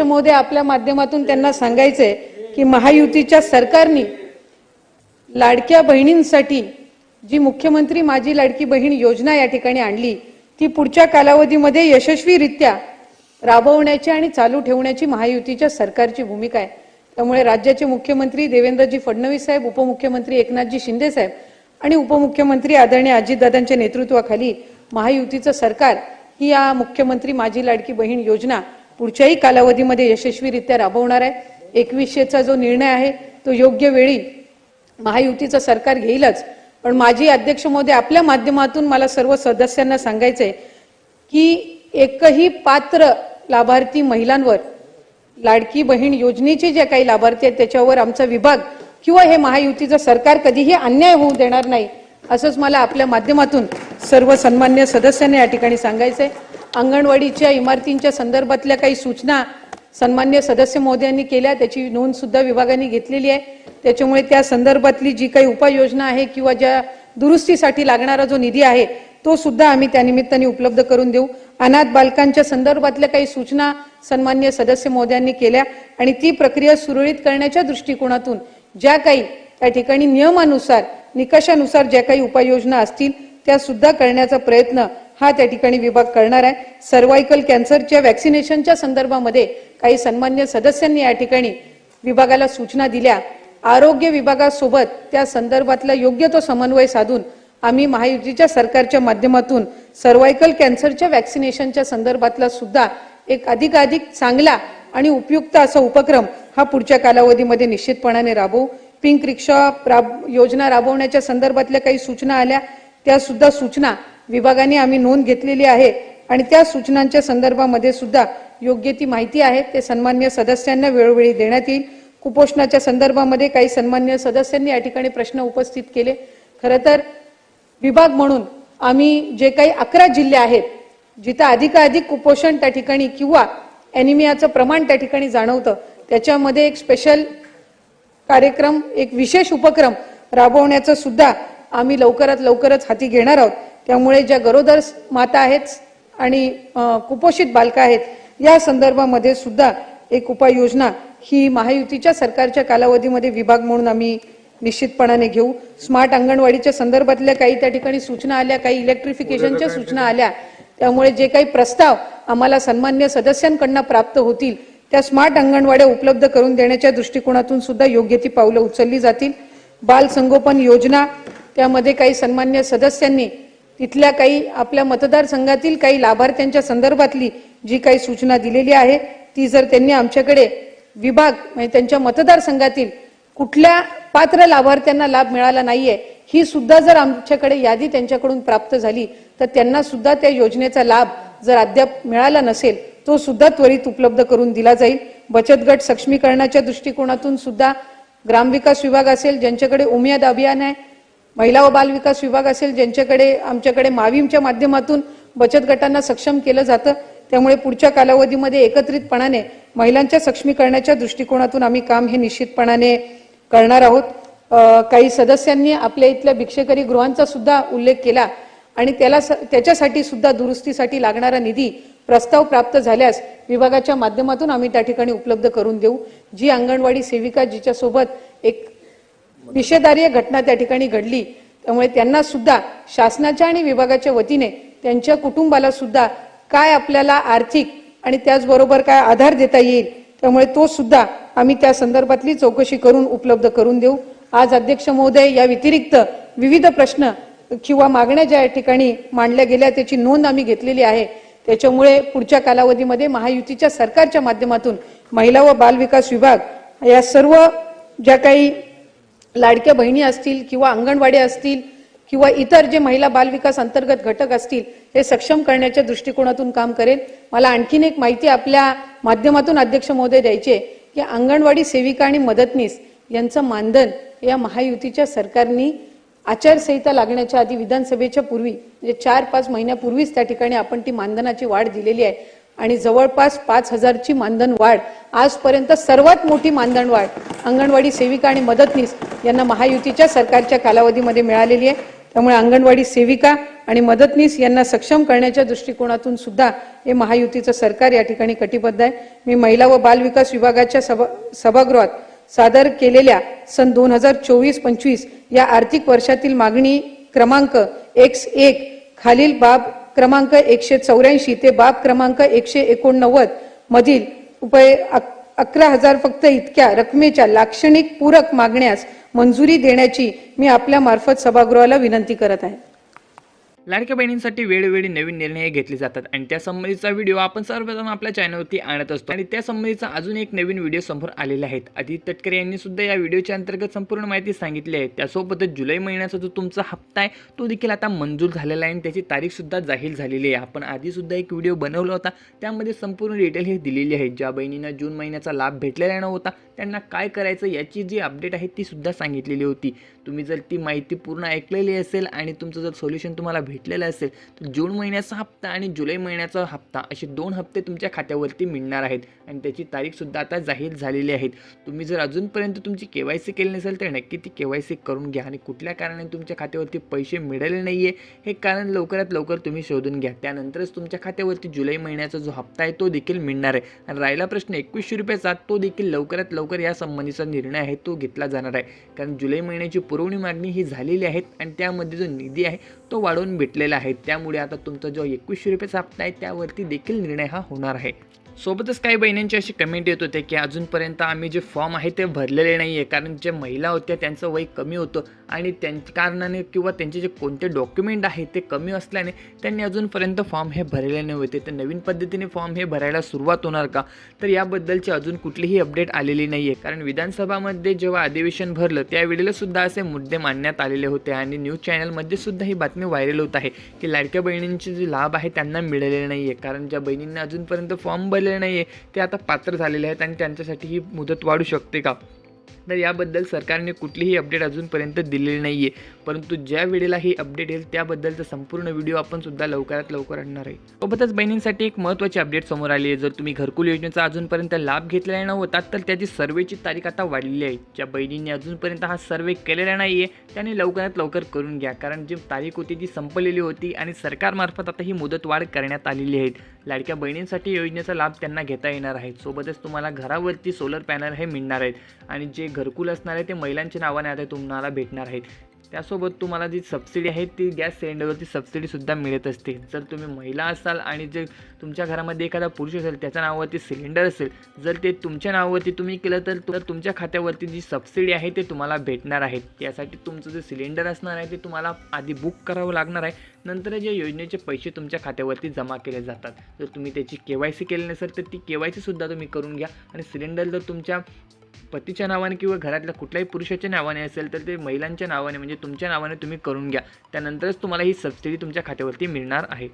अध्यक्ष महोदय आपल्या माध्यमातून त्यांना सांगायचंय की महायुतीच्या सरकारने लाडक्या बहिणींसाठी जी मुख्यमंत्री माझी लाडकी बहीण योजना या ठिकाणी आणली ती पुढच्या कालावधीमध्ये यशस्वीरित्या राबवण्याची आणि चालू ठेवण्याची महायुतीच्या सरकारची भूमिका आहे. त्यामुळे राज्याचे मुख्यमंत्री देवेंद्रजी फडणवीस साहेब उपमुख्यमंत्री एकनाथजी शिंदे साहेब आणि उपमुख्यमंत्री आदरणीय अजितदादांच्या नेतृत्वाखाली महायुतीचं सरकार ही या मुख्यमंत्री माझी लाडकी बहीण योजना पुढच्याही कालावधीमध्ये यशस्वीरित्या राबवणार आहे. एकवीसशेचा जो निर्णय आहे तो योग्य वेळी महायुतीचं सरकार घेईलच. पण माजी अध्यक्ष महोदय आपल्या माध्यमातून मला सर्व सदस्यांना सांगायचंय की एकही पात्र लाभार्थी महिलांवर लाडकी बहीण योजनेचे जे काही लाभार्थी आहेत त्याच्यावर आमचा विभाग किंवा हे महायुतीचं सरकार कधीही अन्याय होऊ देणार नाही असंच मला आपल्या माध्यमातून सर्व सन्मान्य सदस्यांना या ठिकाणी सांगायचंय. अंगणवाडीच्या इमारतींच्या संदर्भातल्या काही सूचना सन्मान्य सदस्य महोदयांनी केल्या. त्याची नोंद सुद्धा विभागाने घेतलेली आहे. त्याच्यामुळे त्या संदर्भातली जी काही उपाययोजना आहे किंवा ज्या दुरुस्तीसाठी लागणारा जो निधी आहे तो सुद्धा आम्ही त्या निमित्ताने उपलब्ध करून देऊ. अनाथ बालकांच्या संदर्भातल्या काही सूचना सन्मान्य सदस्य महोदयांनी केल्या आणि ती प्रक्रिया सुरळीत करण्याच्या दृष्टिकोनातून ज्या काही त्या ठिकाणी नियमानुसार निकषानुसार ज्या काही उपाययोजना असतील त्या सुद्धा करण्याचा प्रयत्न हा त्या ठिकाणी विभाग करणार आहे. सर्वायकल कॅन्सरच्या वॅक्सिनेशनच्या संदर्भामध्ये काही सन्मान्य सदस्यांनी या ठिकाणी विभागाला सूचना दिल्या. आरोग्य विभागासोबत त्या संदर्भातला योग्य तो समन्वय साधून आम्ही महायुतीच्या सरकारच्या माध्यमातून सर्वायकल कॅन्सरच्या वॅक्सिनेशनच्या संदर्भातला सुद्धा एक अधिकाधिक चांगला आणि उपयुक्त असा उपक्रम हा पुढच्या कालावधीमध्ये निश्चितपणाने राबवू. पिंक रिक्षा राब योजना राबवण्याच्या संदर्भातल्या काही सूचना आल्या. त्या सुद्धा सूचना विभागाने आम्ही नोंद घेतलेली आहे आणि त्या सूचनांच्या संदर्भामध्ये सुद्धा योग्य ती माहिती आहे. ते सन्मान्य सदस्यांना वेळोवेळी देण्यात येईल. कुपोषणाच्या संदर्भामध्ये काही सन्मान्य सदस्यांनी या ठिकाणी प्रश्न उपस्थित केले. खरं तर विभाग म्हणून आम्ही जे काही अकरा जिल्हे आहेत जिथं अधिकाधिक कुपोषण त्या ठिकाणी किंवा ॲनिमियाचं प्रमाण त्या ठिकाणी जाणवतं त्याच्यामध्ये एक स्पेशल कार्यक्रम एक विशेष उपक्रम राबवण्याचं सुद्धा आम्ही लवकरात लवकरच हाती घेणार आहोत. त्यामुळे ज्या गरोदर माता आहेत आणि कुपोषित बालका आहेत या संदर्भामध्ये सुद्धा एक उपाययोजना ही महायुतीच्या सरकारच्या कालावधीमध्ये विभाग म्हणून आम्ही निश्चितपणाने घेऊ. स्मार्ट अंगणवाडीच्या संदर्भातल्या काही त्या ठिकाणी सूचना आल्या काही इलेक्ट्रिफिकेशनच्या सूचना आल्या. त्यामुळे जे काही प्रस्ताव आम्हाला सन्मान्य सदस्यांकडनं प्राप्त होतील त्या स्मार्ट अंगणवाड्या उपलब्ध करून देण्याच्या दृष्टिकोनातून सुद्धा योग्य ती पावलं उचलली जातील. बाल संगोपन योजना त्यामध्ये काही सन्मान्य सदस्यांनी तिथल्या काही आपल्या मतदारसंघातील काही लाभार्थ्यांच्या संदर्भातली जी काही सूचना दिलेली आहे ती जर त्यांनी आमच्याकडे विभाग म्हणजे त्यांच्या मतदारसंघातील कुठल्या पात्र लाभार्थ्यांना लाभ मिळाला नाहीये ही सुद्धा जर आमच्याकडे यादी त्यांच्याकडून प्राप्त झाली तर त्यांना सुद्धा त्या योजनेचा लाभ जर अद्याप मिळाला नसेल तो सुद्धा त्वरित उपलब्ध करून दिला जाईल. बचत गट सक्षमीकरणाच्या दृष्टिकोनातून सुद्धा ग्रामविकास विभाग असेल ज्यांच्याकडे उमेद अभियान आहे महिला व बालविकास विभाग असेल ज्यांच्याकडे आमच्याकडे माविमच्या माध्यमातून बचत गटांना सक्षम केलं जातं त्यामुळे पुढच्या कालावधीमध्ये एकत्रितपणाने महिलांच्या सक्षमीकरणाच्या दृष्टिकोनातून आम्ही काम हे निश्चितपणाने करणार आहोत. काही सदस्यांनी आपल्या इथल्या भिक्षेकरी गृहांचा सुद्धा उल्लेख केला आणि त्याला स- त्याच्यासाठी सुद्धा दुरुस्तीसाठी लागणारा निधी प्रस्ताव प्राप्त झाल्यास विभागाच्या माध्यमातून आम्ही त्या ठिकाणी उपलब्ध करून देऊ. जी अंगणवाडी सेविका जिच्यासोबत एक निषेधार्ह घटना त्या ठिकाणी घडली. त्यामुळे त्यांना सुद्धा शासनाच्या आणि विभागाच्या वतीने त्यांच्या कुटुंबाला सुद्धा काय आपल्याला आर्थिक आणि त्याचबरोबर काय आधार देता येईल त्यामुळे तो सुद्धा आम्ही त्या संदर्भातली चौकशी करून उपलब्ध करून देऊ. आज अध्यक्ष महोदय या व्यतिरिक्त विविध प्रश्न किंवा मागण्या ज्या ठिकाणी मांडल्या गेल्या त्याची नोंद आम्ही घेतलेली आहे. त्याच्यामुळे पुढच्या कालावधीमध्ये महायुतीच्या सरकारच्या माध्यमातून महिला व बालविकास विभाग या सर्व ज्या काही लाडक्या बहिणी असतील किंवा अंगणवाडी असतील किंवा इतर जे महिला बालविकास अंतर्गत घटक असतील हे सक्षम करण्याच्या दृष्टिकोनातून काम करेल. मला आणखीन एक माहिती आपल्या माध्यमातून अध्यक्ष महोदय द्यायचे की अंगणवाडी सेविका आणि मदतनीस यांचं मानधन या महायुतीच्या सरकारनी आचारसंहिता लागण्याच्या आधी विधानसभेच्या पूर्वी म्हणजे चार पाच महिन्यापूर्वीच त्या ठिकाणी आपण ती मानधनाची वाढ दिलेली आहे. आणि जवळपास पाच हजारची मानधन वाढ. आजपर्यंत सर्वात मोठी मानधन वाढ अंगणवाडी सेविका आणि मदतनीस यांना महायुतीच्या सरकारच्या कालावधीमध्ये मिळालेली आहे. त्यामुळे अंगणवाडी सेविका आणि मदतनीस यांना सक्षम करण्याच्या दृष्टिकोनातून सुद्धा हे महायुतीचं सरकार या ठिकाणी कटिबद्ध आहे. मी महिला व बाल विकास विभागाच्या सभा सभागृहात सादर केलेल्या सन दोन हजार चोवीस पंचवीस या आर्थिक वर्षातील मागणी क्रमांक एक्स एक खालील बाब क्रमांक एकशे चौऱ्याऐंशी ते बाब क्रमांक एकशे एकोणनव्वद मधील रुपये अकरा हजार फक्त इतक्या रकमेच्या लाक्षणिक पूरक मागण्यास मंजुरी देण्याची मी आपल्या मार्फत सभागृहाला विनंती करत आहे. लाडक्या बहिणींसाठी वेळोवेळी नवीन निर्णय घेतले जातात आणि त्या संबंधीचा व्हिडिओ आपण सर्वप्रथम आपल्या चॅनलवरती आणत असतो. आणि त्या संबंधीचा अजून एक नवीन व्हिडिओ समोर आलेले आहेत आदित्य तटकरे यांनी सुद्धा या व्हिडिओच्या अंतर्गत संपूर्ण माहिती सांगितली आहे. त्यासोबतच जुलै महिन्याचा जो तुमचा हप्ता आहे तो देखील आता मंजूर झालेला आहे आणि त्याची तारीखसुद्धा जाहीर झालेली आहे. आपण आधीसुद्धा एक व्हिडिओ बनवला होता. त्यामध्ये संपूर्ण डिटेल हे दिलेली आहे. ज्या बहिणींना जून महिन्याचा लाभ भेटलेला नव्हता त्यांना काय करायचं याची जी अपडेट आहे ती सुद्धा सांगितलेली होती. तुम्ही जर ती माहिती पूर्ण ऐकलेली असेल आणि तुमचं जर सोल्युशन तुम्हाला भेटलेलं असेल तर जून महिन्याचा हप्ता आणि जुलै महिन्याचा हप्ता असे दोन हप्ते तुमच्या खात्यावरती मिळणार आहेत. आणि त्याची तारीखसुद्धा आता जाहीर झालेली आहेत तुम्ही जर अजूनपर्यंत तुमची के वाय सी केली नसेल तर नक्की ती के वाय सी करून घ्या आणि कुठल्या कारणाने तुमच्या खात्यावरती पैसे मिळाले नाही आहे हे कारण लवकरात लवकर तुम्ही शोधून घ्या. त्यानंतरच तुमच्या खात्यावरती जुलै महिन्याचा जो हप्ता आहे तो देखील मिळणार आहे. आणि राहिला प्रश्न एकवीसशे रुपयाचा तो देखील लवकरात लवकर या संबंधीचा निर्णय आहे तो घेतला जाणार आहे. कारण जुलै महिन्याची पुरवणी मागणी ही झालेली आहे आणि त्यामध्ये जो निधी आहे तो वाढवून भेटलेला आहे. त्यामुळे आता तुमचा जो एकवीसशे रुपयाचा हप्ता आहे त्यावरती देखील निर्णय हा होणार आहे. सोबतच काही बहिणींची अशी कमेंट येत होते की अजूनपर्यंत आम्ही जे फॉर्म आहे ते भरलेले नाही आहे कारण जे महिला होत्या त्यांचं वय कमी होतं. आणि त्यां कारणाने किंवा त्यांचे जे कोणते डॉक्युमेंट आहे ते कमी असल्याने त्यांनी अजूनपर्यंत फॉर्म हे भरलेले नव्हते तर नवीन पद्धतीने फॉर्म हे भरायला सुरुवात होणार का? तर याबद्दलची अजून कुठलीही अपडेट आलेली नाही आहे कारण विधानसभामध्ये जेव्हा अधिवेशन भरलं त्यावेळेला सुद्धा असे मुद्दे मांडण्यात आलेले होते. आणि न्यूज चॅनलमध्ये सुद्धा ही बातमी व्हायरल होत आहे की लाडक्या बहिणींचे जे लाभ आहे त्यांना मिळालेले नाही आहे कारण ज्या बहिणींना अजूनपर्यंत फॉर्म भरले भरलेले नाही आहे ते आता पात्र झालेले आहेत आणि त्यांच्यासाठी ही मुदत वाढू शकते का? तर याबद्दल सरकारने कुठलीही अपडेट अजूनपर्यंत दिलेली नाही आहे परंतु ज्या वेळेला ही अपडेट येईल त्याबद्दलचा संपूर्ण व्हिडिओ आपण सुद्धा लवकरात लवकर आणणार आहे. सोबतच बहिणींसाठी एक महत्त्वाची अपडेट समोर आली आहे. जर तुम्ही घरकुल योजनेचा अजूनपर्यंत लाभ घेतलेला नव्हता तर त्याची सर्वेची तारीख आता वाढलेली आहे. ज्या बहिणींनी अजूनपर्यंत हा सर्वे केलेला नाही आहे त्याने लवकरात लवकर करून घ्या. कारण जी तारीख होती ती संपलेली होती आणि सरकारमार्फत आता ही मुदत वाढ करण्यात आलेली आहे. लाडक्या बहिणींसाठी योजनेचा लाभ त्यांना घेता येणार आहे. सोबतच तुम्हाला घरावरती सोलर पॅनल हे मिळणार आहेत. आणि जे घरकुल असणार आहे ते महिलांच्या नावाने आता तुम्हाला भेटणार आहेत. त्यासोबत तुम्हाला जी सबसिडी आहे ती गॅस सिलेंडरवरती सबसिडीसुद्धा मिळत असते. जर तुम्ही महिला असाल आणि जे तुमच्या घरामध्ये एखादा पुरुष असेल त्याच्या नावावरती सिलेंडर असेल जर ते तुमच्या नावावरती तुम्ही केलं तर तर तुमच्या खात्यावरती जी सबसिडी आहे ते तुम्हाला भेटणार आहे. त्यासाठी तुमचं जे सिलेंडर असणार आहे ते तुम्हाला आधी बुक करावं लागणार आहे. नंतर जे योजनेचे पैसे तुमच्या खात्यावरती जमा केले जातात. जर तुम्ही त्याची के वाय सी केली नसेल तर ती के वाय सीसुद्धा तुम्ही करून घ्या. आणि सिलेंडर जर तुमच्या पतीच्या नावाने किंवा घरातल्या कुठल्याही पुरुषाच्या नावाने असेल तर ते महिलांच्या नावाने म्हणजे तुमच्या नावाने तुम्ही करून घ्या. त्यानंतरच तुम्हाला ही सबसिडी तुमच्या खात्यावरती मिळणार आहे.